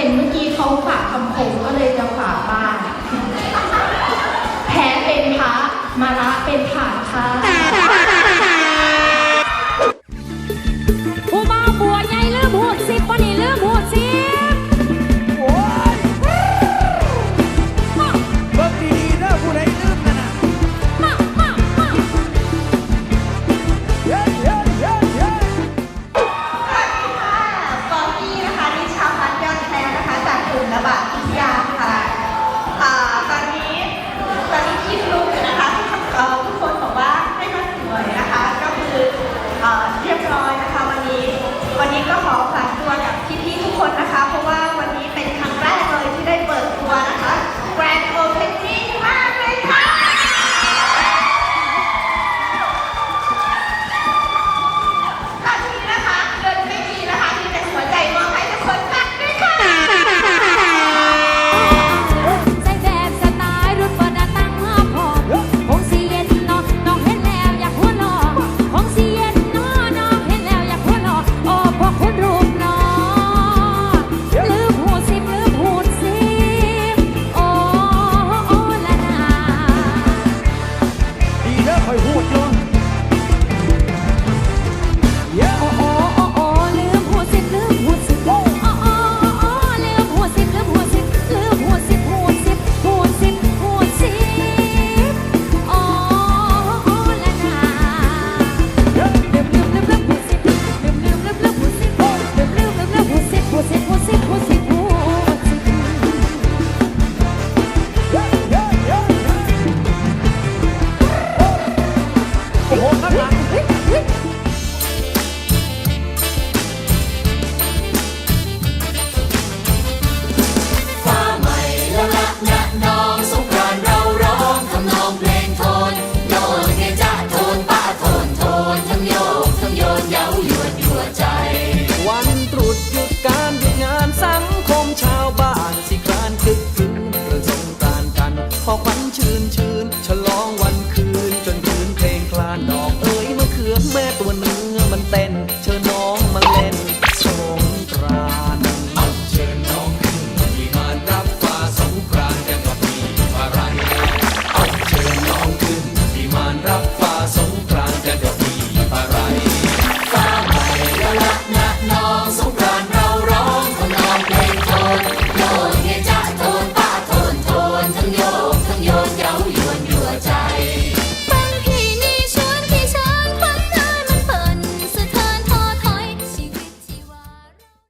็นเมื่อกี้เขาฝากคำคมก็เลยจะฝากบ้านแพ้เป็นพระมาระเป็นผ่านค่ะ Tod. Tod.